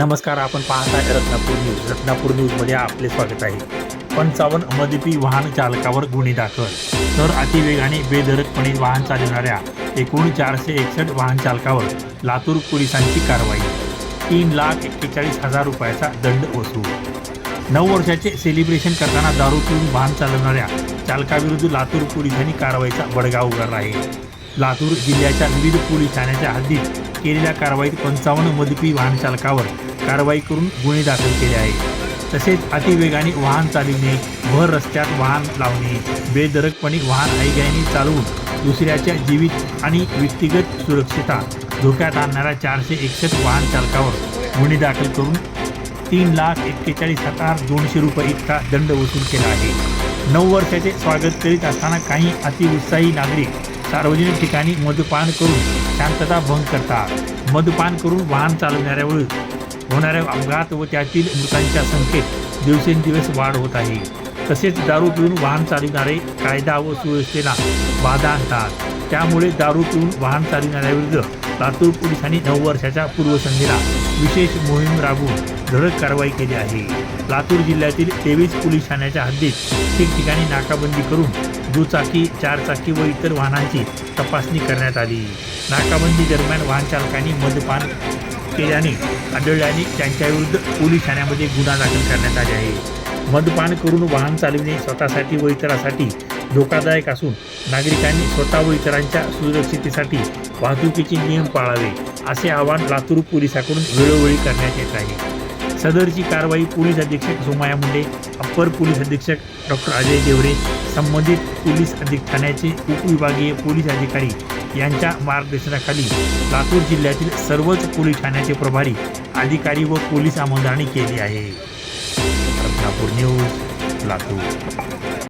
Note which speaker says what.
Speaker 1: नमस्कार आपण पाहताय रत्नापूर न्यूज रत्नापूर न्यूजमध्ये आपले स्वागत आहे. पंचावन्न मदपी वाहन चालकावर गुन्हे दाखल. तर अतिवेगाने बेधडकपणे वाहन चालवणाऱ्या एकूण चारशे एकसष्ट वाहन चालकावर लातूर पोलिसांची कारवाई. तीन लाख एक्केचाळीस हजार रुपयाचा दंड वसूल. नऊ वर्षाचे सेलिब्रेशन करताना दारू पिऊन वाहन चालवणाऱ्या चालकाविरुद्ध लातूर पोलिसांनी कारवाईचा बडगा उगारला आहे. लातूर जिल्ह्याच्या विविध पोलीस ठाण्याच्या हद्दीत केलेल्या कारवाईत पंचावन्न मदपी वाहन चालकावर कारवाई करून गुन्हे दाखल केले आहे तसेच अतिवेगाने वाहन चालविणे भर रस्त्यात वाहन लावणे बेदरकपणे वाहन आईगाईने चालवून दुसऱ्याच्या जीवित आणि व्यक्तिगत सुरक्षिता धोक्यात आणणाऱ्या चारशे एकसष्ट वाहन चालकावर गुन्हे दाखल करून तीन लाख एक्केचाळीस हजार दोनशे रुपये इतका दंड वसूल केला आहे. नऊ वर्षाचे स्वागत करीत असताना काही अतिउत्साही नागरिक सार्वजनिक ठिकाणी मद्यपान करून शांतता भंग करतात. मद्यपान करून वाहन चालवणाऱ्यावर होणाऱ्या अपघात व त्यातील मृतांच्या संख्येत दिवसेंदिवस वाढ होत आहे. तसेच दारू पिऊन वाहन चालविणारे कायदा व सुव्यवस्थेला बाधा आणतात. त्यामुळे दारू पिऊन वाहन चालविणाऱ्याविरुद्ध लातूर पोलिसांनी नऊ वर्षाच्या पूर्वसंध्येला विशेष मोहीम राबवून धडक कारवाई केली आहे. लातूर जिल्ह्यातील तेवीस पोलीस ठाण्याच्या हद्दीत ठिकठिकाणी नाकाबंदी करून दुचाकी चारचाकी व इतर वाहनांची तपासणी करण्यात आली. नाकाबंदी दरम्यान वाहन चालकांनी मद्यपान केल्याने आढळल्याने त्यांच्याविरुद्ध पोलीस ठाण्यामध्ये गुन्हा दाखल करण्यात आले आहे. मदपान करून वाहन चालविणे स्वतःसाठी व इतरांसाठी धोकादायक असून नागरिकांनी स्वतः व इतरांच्या सुरक्षितेसाठी वाहतुकीचे नियम पाळावे असे आवाहन लातूर पोलिसांकडून वेळोवेळी करण्यात येत आहे. सदरची कारवाई पोलीस अधीक्षक सोमाया मुंडे अप्पर पोलीस अधीक्षक डॉक्टर अजय देवरे संबंधित पोलीस अधिक ठाण्याचे उपविभागीय पोलीस अधिकारी यांच्या मार्गदर्शनाखाली लातूर जिल्ह्यातील सर्वच पोलीस ठाण्याचे प्रभारी अधिकारी व पोलीस अंमलदारांनी केली आहे. रत्नापूर न्यूज लातूर.